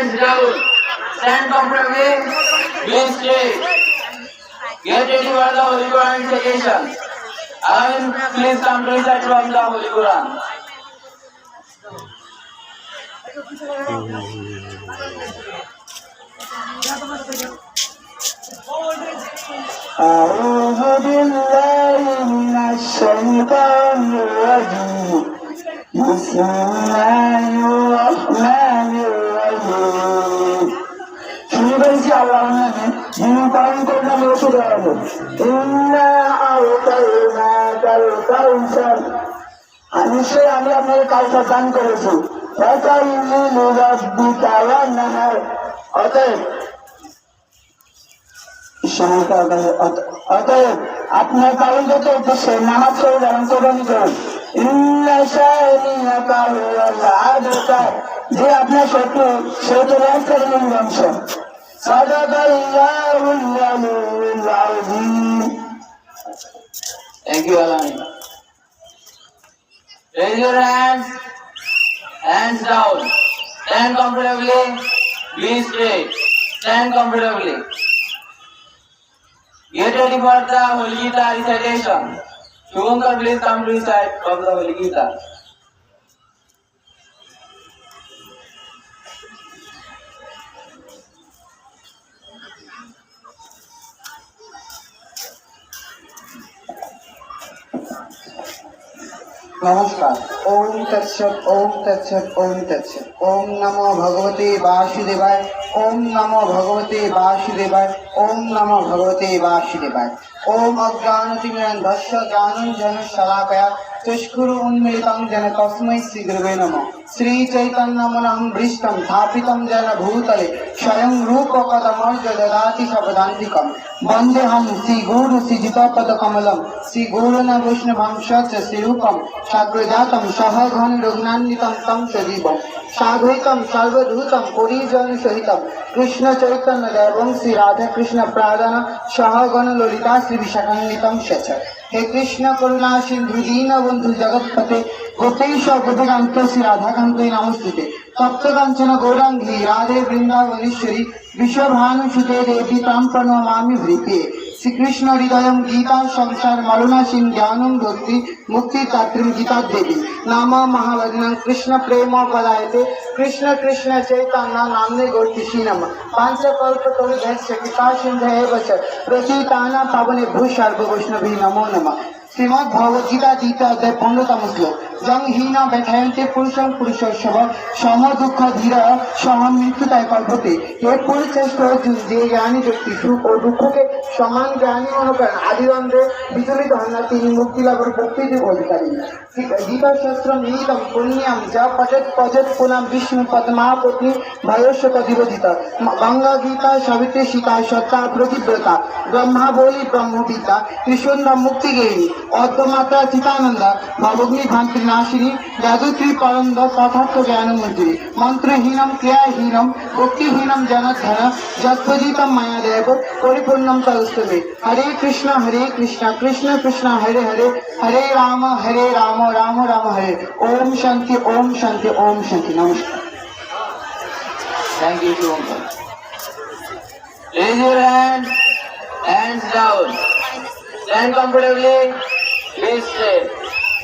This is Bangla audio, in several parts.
hands down. Stand comfortably. Be straight. Get ready for the Holy Quran recitation. Amin, please come to recite from the Holy Quran. أعوذ নিশ্চয়ই আমি আপনাকে কাউসার দান করেছি অতএব অতএব আপনার করে। যে আপনার শত্রু সে তো you, Alamin. Raise your hands. Hands down. Stand comfortably. Be straight. Stand comfortably. Get ready for the Holy Gita recitation. Shubhankar, please come to recite from the Holy Gita. নমস্কার। ওম তৎসৎ ওম তৎসৎ ওম তৎসৎ। ওম নম ভগবতে বাসুদেবায়, ওম নম ভগবতে বাসুদেবায়, ওম নম ভগবতে বাসুদেবায়। ওম অজ্ঞানতিমিরন্ধস্য জ্ঞানঞ্জন শলাকয়া চুষ্কুরু উন্মিলিতং যেন তস্মৈ শ্রীগুরুবে নম। শ্রীচৈতন্যমনং বৃষ্টং স্থাপিতং যেন ভূতলে, স্বয়ং রূপকদমর্য দদাতি শবদান্তিকম বন্দেহম শ্রীগুরু শ্রীজিতপদকমলম শ্রীগুরুণ বৈষ্ণবংশ শ্রীরূপম সাগ্রজাতম সহ ঘন রঘুনান্বিতম তম সজীবম সাধুতম সর্বধূতম পরিজন সহিতম। কৃষ্ণ চৈতন্য দেবং শ্রী রাধা কৃষ্ণ প্রাদান সহ গণ ললিতা শ্রী বিশাখান্বিতম সচ হে কৃষ্ণ করুণা সিন্ধু দীন বন্ধু জগৎপতে গোপেশ গোপীকান্ত শ্রী রাধাকান্ত নমস্তুতে। গৌরাঙ্গী রাধে বৃন্দাবনেশ্বরী বিশ্বভানুসুতে দেবী তাম প্রণমামি ভৃতে। শ্রীকৃষ্ণ হৃদয়ম গীতা সংসার মরুণাসীন জ্ঞানম ভক্তি মুক্তি তাত্রিম গীতা দেবী। নাম মহাভজনং কৃষ্ণ প্রেম পদায়তে কৃষ্ণ কৃষ্ণ চৈতন্য নামনে গৌরতিষি নম। পাঞ্চকল্প তরুধস্য কৃপা সিন্ধু এব চ প্রচীতানা পাবনে ভূ সর্ব বৈষ্ণবী নমো নমঃ। শ্রীমদ ভগবদ্গীতা দ্বিতীয় অধ্যায় পনেরোতম শ্লোক। জং হীন ব্যথায়ন্তে পুরুষং পুরুষোৎসব সম দুঃখ ধীর সহ মৃত্যুতায় কল্পতে। হে পরিচেষ্ট যে জ্ঞানী ব্যক্তি সুখ ও দুঃখকে সমান জ্ঞানী মনে করেন আদিরন্ধ্রে বিচলিত হন না, তিনি মুক্তি লাভের প্রকৃতির অধিকারী। গীতা শাস্ত্র নিহিতম পুণ্যম যা পঠেত পঠেত পুনাম বিষ্ণু পদ্মাপত্নী ভয়স্য তদিবোধিত গঙ্গা গীতা সীতা সত্তা প্রতিব্রতা। ব্রহ্মা বলি ভবগ্নি ভ্রান্তি विनाशिनी जागृति पालन तथात्थ ज्ञान मंत्री मंत्रहीनम क्रियाहीनम भक्तिहीनम जनधन जत्वजित माया देव परिपूर्णम तलस्तमे हरे कृष्ण हरे कृष्ण कृष्ण कृष्ण हरे हरे। हरे राम हरे राम राम राम हरे। ओम शांति ओम शांति ओम शांति। नमस्कार। Thank you to Raise your hand, hands down. Stand comfortably, please safe.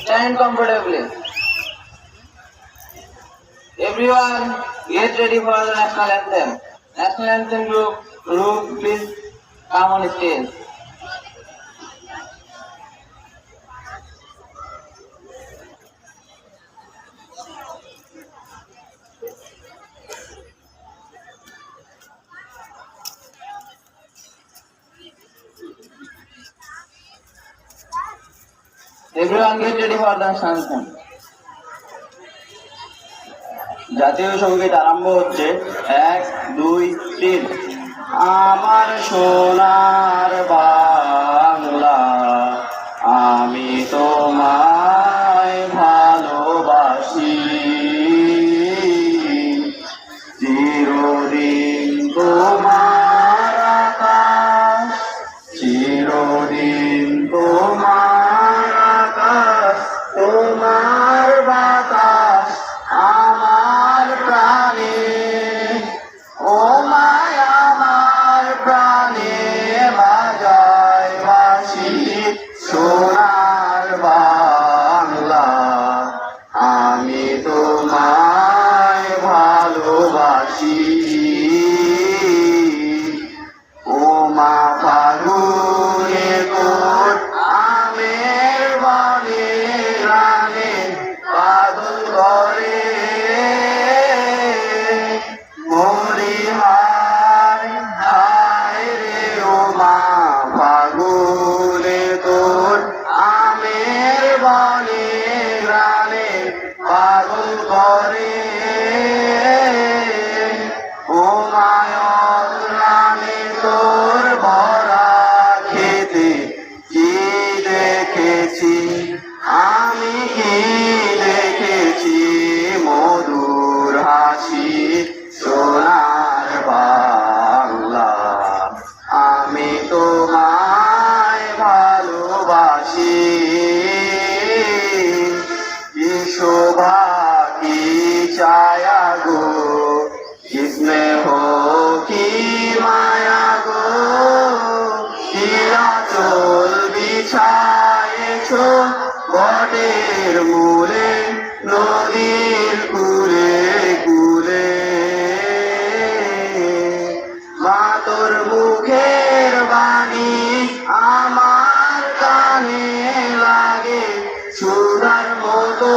Stand comfortably. Everyone, get ready for the national anthem. National anthem group, group please come on stage. এগুলো আমাদের রেডি হওয়ার দাম জাতীয় সংগীত আরম্ভ হচ্ছে এক, দুই, তিন। আমার সোনার বা আচল বিছায়েছ বটের মূলে, নদীর কুলে কুলে। মা তোর মুখের বাণী আমার কানে লাগে, সুধার মতো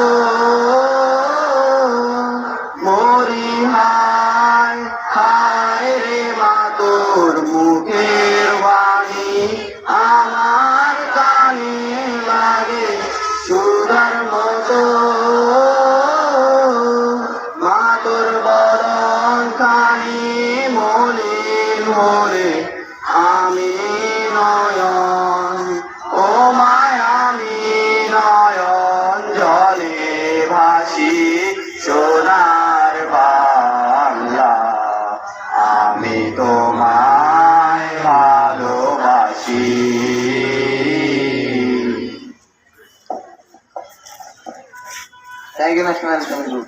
National Group.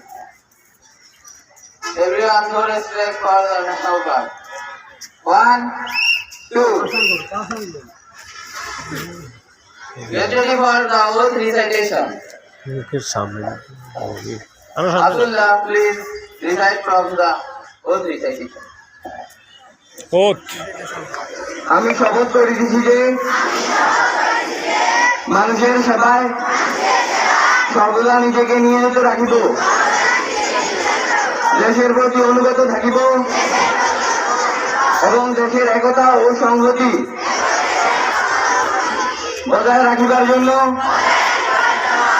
Everyone go respect for the national flag. One, two. Ready for the oath recitation. Abdullah, please recite from the oath recitation. ওত আমি শপথ করিতেছি যে মানুষের সেবায় সর্বদা নিজেকে নিয়োজিত রাখিব। দেশের প্রতি অনুগত থাকিব এবং দেশের একতা ও সংহতি বজায় রাখিবার জন্য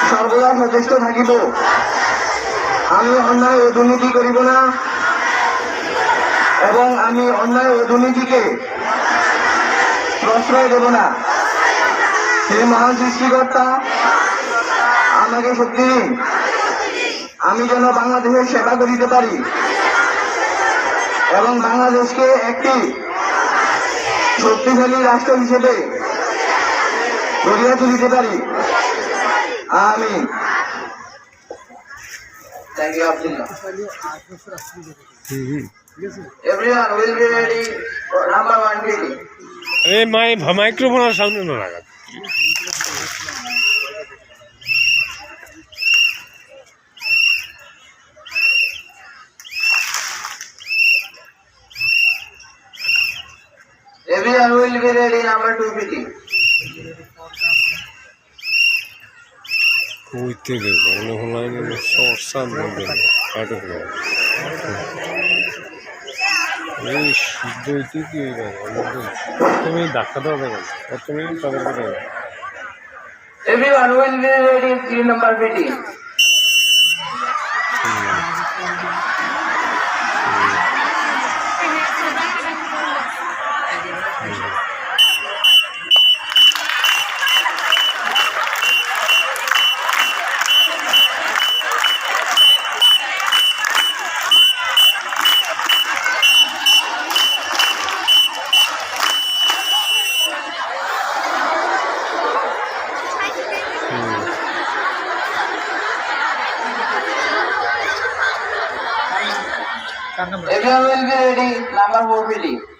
সর্বদা সচেষ্ট থাকিব। আমি অন্যায় ও দুর্নীতি করিব না এবং আমি অন্যায় ও দুর্নীতিকে প্রশ্রয় দেব না। হে মহান সৃষ্টিকর্তা আমাকে শক্তি দিন আমি যেন বাংলাদেশের সেবা করিতে পারি এবং বাংলাদেশকে একটি শক্তিশালী রাষ্ট্র হিসেবে গড়িয়া তুলিতে পারি আমি Thank you, Abdullah. Everyone will be ready for number one meeting. আরে মাই মাইক্রোফোনের সামনে না লাগা Everyone will be ready number two meeting. কইতে দেবো মনে হলো আমি সরসান বলবেন কাটে এই শুদ্ধ হইতে কি তুমি ডাক্তার দেওয়া দেবেন তুমি তাদেরকে দেবেন Everyone will be ready three number meeting. Everyone Cántame. Ella es el la más bobilita.